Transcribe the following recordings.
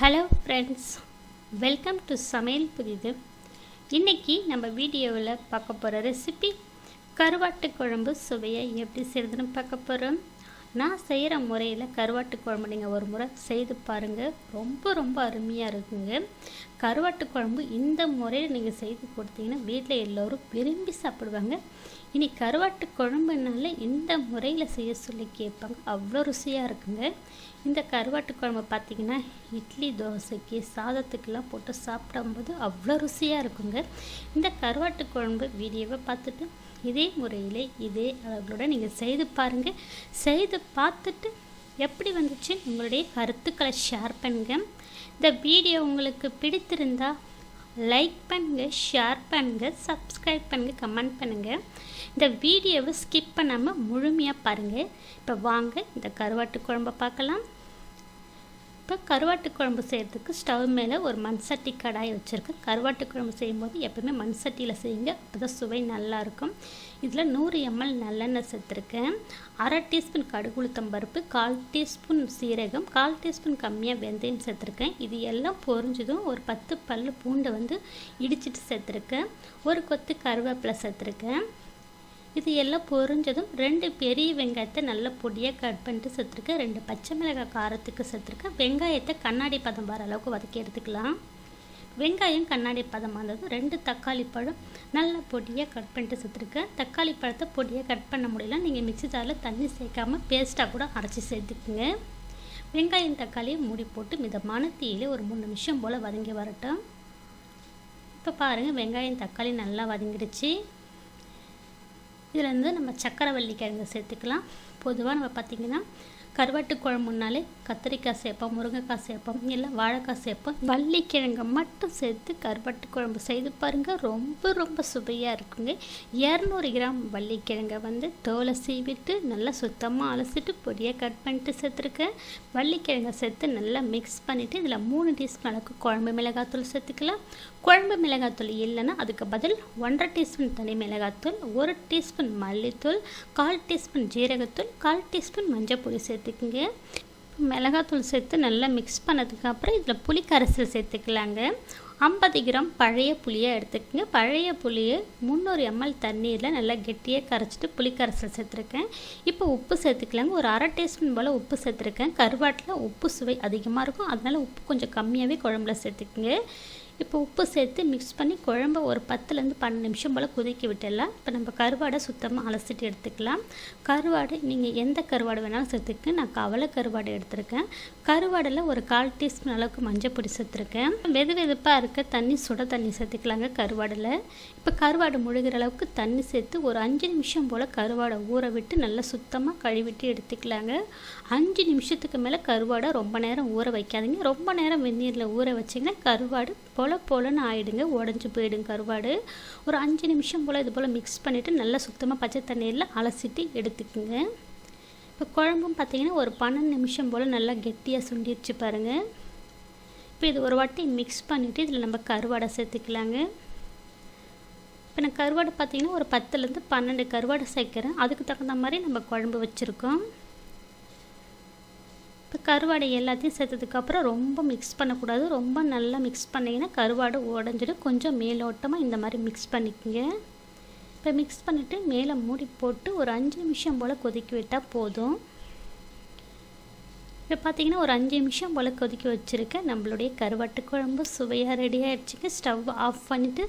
Hello friends welcome to சமையல் புதிது இன்றைக்கி நம்ம வீடியோவில் பார்க்க போகிற ரெசிபி கருவாட்டு குழம்பு சுவையை எப்படி செய்கிறதுன்னு பார்க்க போகிறோம் நான் செய்கிற முறையில் கருவாட்டு குழம்பு நீங்கள் ஒரு முறை செய்து பாருங்கள் ரொம்ப ரொம்ப அருமையாக இருக்குங்க. கருவாட்டு குழம்பு இந்த முறையில் நீங்கள் செய்து கொடுத்தீங்கன்னா வீட்டில் எல்லோரும் விரும்பி சாப்பிடுவாங்க. இனி கருவாட்டு குழம்புனால இந்த முறையில் செய்ய சொல்லி கேட்பாங்க. அவ்வளோ ருசியாக இருக்குங்க. இந்த கருவாட்டு குழம்பு பார்த்திங்கன்னா இட்லி தோசைக்கு சாதத்துக்கெல்லாம் போட்டு சாப்பிடும்போது அவ்வளோ ருசியாக இருக்குங்க. இந்த கருவாட்டு குழம்பு வீடியோவை பார்த்துட்டு இதே முறையில் இதே அளவுகளோட நீங்கள் செய்து பாருங்கள் செய்து பார்த்துட்டு எப்படி வந்துச்சு? உங்களுடைய கருத்துக்களை ஷேர் பண்ணுங்கள் இந்த வீடியோ உங்களுக்கு பிடித்திருந்தா லைக் பண்ணுங்கள் ஷேர் பண்ணுங்கள் சப்ஸ்கிரைப் பண்ணுங்கள் கமெண்ட் பண்ணுங்கள் இந்த வீடியோவை ஸ்கிப் பண்ணாமல் முழுமையாக பாருங்கள் இப்போ வாங்க இந்த கருவாட்டு குழம்பை பார்க்கலாம். இப்போ கருவாட்டு குழம்பு செய்கிறதுக்கு ஸ்டவ் மேலே ஒரு மண் சட்டி கடாய் வச்சுருக்கேன். கருவாட்டு குழம்பு செய்யும்போது எப்பவுமே மண் சட்டியில் செய்யுங்க. அப்போ தான் சுவை நல்லாயிருக்கும். இதில் நூறு எம்எல் நல்லெண்ணெய் சேர்த்துருக்கேன். அரை டீஸ்பூன் கடுகுளுத்தம் பருப்பு கால் டீஸ்பூன் சீரகம் கால் டீஸ்பூன் கம்மியாக வெந்தயம் சேர்த்துருக்கேன். இது எல்லாம் பொரிஞ்சதும் ஒரு பத்து பல் பூண்டை வந்து இடிச்சிட்டு சேர்த்துருக்கேன். ஒரு கொத்து கருவேப்பிலை சேர்த்துருக்கேன். இது எல்லாம் பொரிஞ்சதும் ரெண்டு பெரிய வெங்காயத்தை நல்லா பொடியாக கட் பண்ணிட்டு சேர்த்துருக்கேன். ரெண்டு பச்சை மிளகாய் காரத்துக்கு சேர்த்துருக்கேன். வெங்காயத்தை கண்ணாடி பதம் வர அளவுக்கு வதக்கி எடுத்துக்கலாம். வெங்காயம் கண்ணாடி பதம் வந்ததும் ரெண்டு தக்காளி பழம் நல்லா பொடியாக கட் பண்ணிட்டு சேர்த்துருக்கேன். தக்காளி பழத்தை பொடியாக கட் பண்ண முடியல. நீங்கள் மிக்சி ஜாரில் தண்ணி சேர்க்காம பேஸ்ட்டாக கூட அரைச்சி சேர்த்துக்குங்க. வெங்காயம் தக்காளியை மூடி போட்டு மிதமான தீயிலே ஒரு மூணு நிமிஷம் போல் வதங்கி வரட்டும். இப்போ பாருங்கள் வெங்காயம் தக்காளி நல்லா வதங்கிடுச்சு. இதுலேருந்து நம்ம சக்கரவள்ளி கிழங்கு சேர்த்துக்கலாம். பொதுவாக நம்ம பார்த்திங்கன்னா கருவாட்டு குழம்புனாலே கத்திரிக்காய் சேர்ப்போம் முருங்கைக்காய் சேர்ப்போம் இல்லை வாழைக்காய் சேர்ப்போம் வள்ளிக்கிழங்கு மட்டும் சேர்த்து கருவாட்டு குழம்பு செய்து பாருங்கள் ரொம்ப ரொம்ப சுவையாக இருக்குங்க. இரநூறு கிராம் வள்ளிக்கிழங்கை வந்து தோலை சீவிட்டு நல்லா சுத்தமாக அலசிட்டு பொடியாக கட் பண்ணிட்டு சேர்த்துருக்கேன் வள்ளிக்கிழங்கை சேர்த்து நல்லா மிக்ஸ் பண்ணிவிட்டு இதில் மூணு டீஸ்பூன் அளவுக்கு குழம்பு மிளகாத்தூள் சேர்த்துக்கலாம். குழம்பு மிளகாத்தூள் இல்லைன்னா அதுக்கு பதில் ஒன்றரை டீஸ்பூன் தனி மிளகாத்தூள் ஒரு டீஸ்பூன் மல்லித்தூள் கால் டீஸ்பூன் ஜீரகத்தூள் கால் டீஸ்பூன் மஞ்சள் பொடி சேர்த்துக்குங்க. மிளகாத்தூள் சேர்த்து நல்லா மிக்ஸ் பண்ணதுக்கப்புறம் இதில் புளி கரைசல் சேர்த்துக்கலாங்க. ஐம்பது கிராம் பழைய புளியை எடுத்துக்கோங்க. பழைய புளியை முந்நூறு எம்எல் தண்ணீரில் நல்லா கெட்டியாக கரைச்சிட்டு புளி கரைசல் சேர்த்துருக்கேன். இப்போ உப்பு சேர்த்துக்கலாங்க. ஒரு அரை டீஸ்பூன் போல் உப்பு சேர்த்துருக்கேன். கருவாட்டில் உப்பு சுவை அதிகமாக இருக்கும். அதனால் உப்பு கொஞ்சம் கம்மியாகவே குழம்புல சேர்த்துக்குங்க. இப்போ உப்பு சேர்த்து மிக்ஸ் பண்ணி குழம்ப ஒரு பத்துலேருந்து பன்னெண்டு நிமிஷம் போல் கொதிக்க விட்டுடலாம். இப்போ நம்ம கருவாடை சுத்தமாக அலசிட்டு எடுத்துக்கலாம். கருவாடு நீங்கள் எந்த கருவாடு வேணாலும் சேர்த்துக்க நான் கவலை கருவாடு எடுத்திருக்கேன். கருவாடில் ஒரு கால் டீஸ்பூன் அளவுக்கு மஞ்சள் பொடி சேர்த்துருக்கேன். வெது வெதுப்பாக இருக்க தண்ணி சுட தண்ணி சேர்த்துக்கலாங்க கருவாடில். இப்போ கருவாடு முழுகிற அளவுக்கு தண்ணி சேர்த்து ஒரு அஞ்சு நிமிஷம் போல் கருவாடை ஊற விட்டு நல்லா சுத்தமாக கழுவிட்டு எடுத்துக்கலாங்க. அஞ்சு நிமிஷத்துக்கு மேலே கருவாடை ரொம்ப நேரம் ஊற வைக்காதீங்க. ரொம்ப நேரம் வெந்நீரில் ஊற வச்சிங்கன்னா கருவாடு பொல பொலன்னு ஆகிடுங்க உடஞ்சி போயிடுங்க கருவாடு. ஒரு அஞ்சு நிமிஷம் போல் இது போல் மிக்ஸ் பண்ணிவிட்டு நல்லா சுத்தமாக பச்சை தண்ணீரில் அலசிட்டு எடுத்துக்குங்க. இப்போ குழம்பும் பார்த்திங்கன்னா ஒரு பன்னெண்டு நிமிஷம் போல் நல்லா கெட்டியாக சுண்டிடுச்சு பாருங்கள் இப்போ இது ஒரு வாட்டி மிக்ஸ் பண்ணிவிட்டு இதில் நம்ம கருவாடை சேர்த்துக்கலாங்க. இப்போ நான் கருவாடை பார்த்திங்கன்னா ஒரு பத்துலேருந்து பன்னெண்டு கருவாடை சேர்க்குறேன். அதுக்கு தகுந்த மாதிரி நம்ம குழம்பு வச்சுருக்கோம். இப்போ கருவாடை எல்லாத்தையும் சேர்த்ததுக்கப்புறம் ரொம்ப மிக்ஸ் பண்ணக்கூடாது. ரொம்ப நல்லா மிக்ஸ் பண்ணிங்கன்னா கருவாடு உடஞ்சிடும். கொஞ்சம் மேலோட்டமாக இந்த மாதிரி மிக்ஸ் பண்ணிக்கோங்க. இப்போ மிக்ஸ் பண்ணிவிட்டு மேலே மூடி போட்டு ஒரு அஞ்சு நிமிஷம் போல் கொதிக்க விட்டால் போதும். இப்போ பார்த்தீங்கன்னா ஒரு அஞ்சு நிமிஷம் போல் கொதிக்க வச்சுருக்கேன் நம்மளுடைய கருவாட்டு குழம்பு சுவையாக ரெடி ஆகிடுச்சிங்க ஸ்டவ் ஆஃப் பண்ணிவிட்டு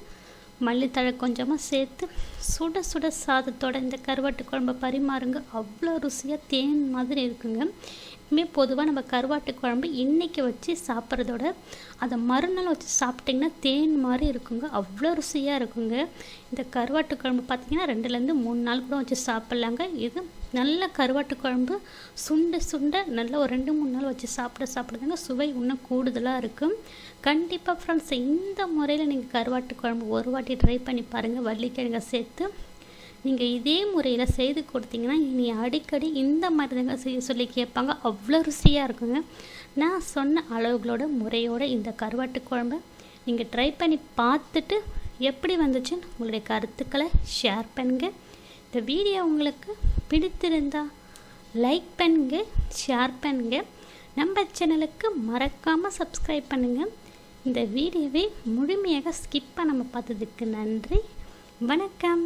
மல்லித்தழை கொஞ்சமாக சேர்த்து சுட சுட சாதத்தோட இந்த கருவாட்டு குழம்பை பரிமாறுங்க. அவ்வளோ ருசியாக தேன் மாதிரி இருக்குங்க. எப்பவுமே பொதுவாக நம்ம கருவாட்டு குழம்பு இன்றைக்கி வச்சு சாப்பிட்றதோட அதை மறுநாள் வச்சு சாப்பிட்டிங்கன்னா தேன் மாதிரி இருக்குங்க. அவ்வளோ ருசியாக இருக்குங்க. இந்த கருவாட்டு குழம்பு பார்த்திங்கன்னா ரெண்டுலேருந்து மூணு நாள் கூட வச்சு சாப்பிட்லாங்க. இது நல்ல கருவாட்டு குழம்பு. சுண்ட சுண்ட நல்ல ஒரு ரெண்டு மூணு நாள் வச்சு சாப்பிட சாப்பிடுதாங்க சுவை இன்னும் கூடுதலாக இருக்கும் கண்டிப்பாக ஃப்ரெண்ட்ஸ் இந்த முறையில் நீங்கள் கருவாட்டு குழம்பு ஒரு வாட்டி ட்ரை பண்ணி பாருங்கள் வள்ளிக்கிழங்கை சேர்த்து நீங்கள் இதே முறையில் செய்து கொடுத்தீங்கன்னா இனி அடிக்கடி இந்த மாதிரி தாங்க செய்ய சொல்லி கேட்பாங்க. அவ்வளோ ருசியாக இருக்குங்க. நான் சொன்ன அளவுகளோட முறையோட இந்த கருவாட்டு குழம்பை நீங்கள் ட்ரை பண்ணி பார்த்துட்டு எப்படி வந்துச்சுன்னு உங்களுடைய கருத்துக்களை ஷேர் பண்ணுங்கள் இந்த வீடியோ உங்களுக்கு பிடித்திருந்தா லைக் பண்ணுங்க ஷேர் பண்ணுங்க. நம்ம சேனலுக்கு மறக்காமல் சப்ஸ்கிரைப் பண்ணுங்கள் இந்த வீடியோவை முழுமையாக ஸ்கிப் பண்ணாமல் பார்த்ததுக்கு நன்றி. வணக்கம்.